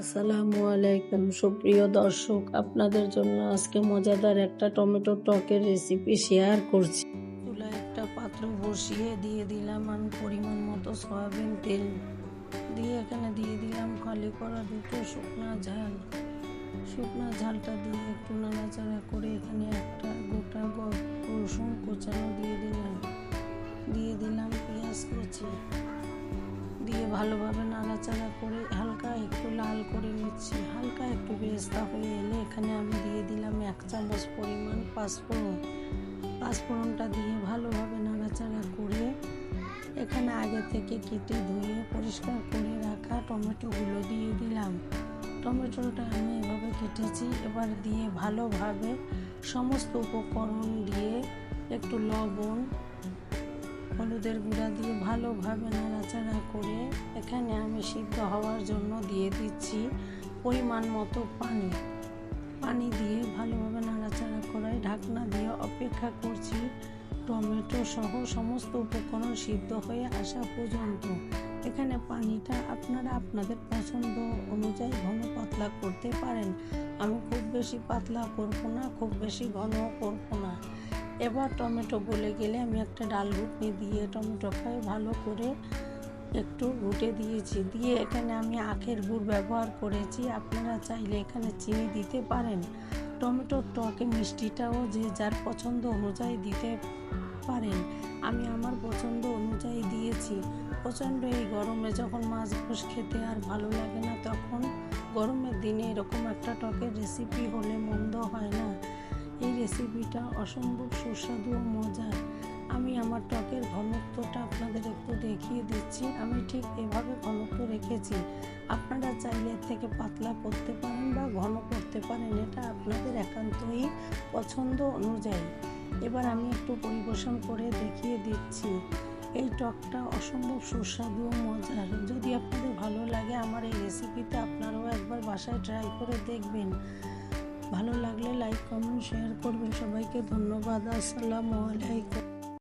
আসসালামু আলাইকুম। সুপ্রিয় দর্শক, আপনাদের জন্য আজকে মজাদার একটা টমেটো টকের রেসিপি শেয়ার করছি। চুলা একটা পাত্র বসিয়ে দিয়ে দিলাম আমি পরিমাণ মতো সয়াবিন তেল। দিয়ে এখানে দিয়ে দিলাম খালি করা দুটো শুকনা ঝাল। শুকনা ঝালটা দিয়ে একটু নাড়াচাড়া করে এখানে একটা গোটা রসুন কোচানো দিয়ে দিলাম। দিয়ে দিলাম পেঁয়াজ কুচি। ভালোভাবে নাড়াচাড়া করে হালকা একটু লাল করে নিচ্ছি। হালকা একটু বেরেস্তা হয়ে এলে এখানে আমি দিয়ে দিলাম এক চামচ পরিমাণ পাঁচফোড়ন। পাঁচফোড়নটা দিয়ে ভালোভাবে নাড়াচাড়া করে এখানে আগে থেকে কেটে ধুয়ে পরিষ্কার করে রাখা টমেটোগুলো দিয়ে দিলাম। টমেটোটা আমি এভাবে কেটেছি। এবার দিয়ে ভালোভাবে সমস্ত উপকরণ দিয়ে একটু লবণ হলুদের গুঁড়া দিয়ে ভালোভাবে নাড়াচাড়া করে এখানে আমি সিদ্ধ হওয়ার জন্য দিয়ে দিচ্ছি পরিমাণ মতো পানি। পানি দিয়ে ভালোভাবে নাড়াচাড়া করে ঢাকনা দিয়ে অপেক্ষা করছি টমেটো সহ সমস্ত উপকরণ সিদ্ধ হয়ে আসা পর্যন্ত। এখানে পানিটা আপনারা আপনাদের পছন্দ অনুযায়ী ঘন পাতলা করতে পারেন। আমি খুব বেশি পাতলা করব না, খুব বেশি ঘনও করব না। এবার টমেটো গলে গেলে আমি একটা ডাল ঘুটনি দিয়ে টমেটোকে ভালো করে একটু ঘুটে দিয়েছি। দিয়ে এখানে আমি আখের গুড় ব্যবহার করেছি। আপনারা চাইলে এখানে চিনি দিতে পারেন। টমেটোর টকে মিষ্টিটাও যে যার পছন্দ অনুযায়ী দিতে পারেন। আমি আমার পছন্দ অনুযায়ী দিয়েছি। প্রচণ্ড এই গরমে যখন মাছ ঘুষ খেতে আর ভালো লাগে না, তখন গরমের দিনে এরকম একটা টকের রেসিপি হলে মন্দ হয় না। এই রেসিপিটা অসম্ভব সুস্বাদু ও মজার। আমি আমার টকের ঘনত্বটা আপনাদের একটু দেখিয়ে দিচ্ছি। আমি ঠিক এভাবে ঘনত্ব রেখেছি। আপনারা চাইলে এর থেকে পাতলা করতে পারেন বা ঘন করতে পারেন, এটা আপনাদের একান্তই পছন্দ অনুযায়ী। এবার আমি একটু পরিবেশন করে দেখিয়ে দিচ্ছি। এই টকটা অসম্ভব সুস্বাদু ও মজার। যদি আপনাদের ভালো লাগে আমার এই রেসিপিতে আপনারাও একবার বাসায় ট্রাই করে দেখবেন। ভালো লাগলে লাইক কমেন্ট শেয়ার করবেন। সবাইকে ধন্যবাদ। আসসালামু আলাইকুম।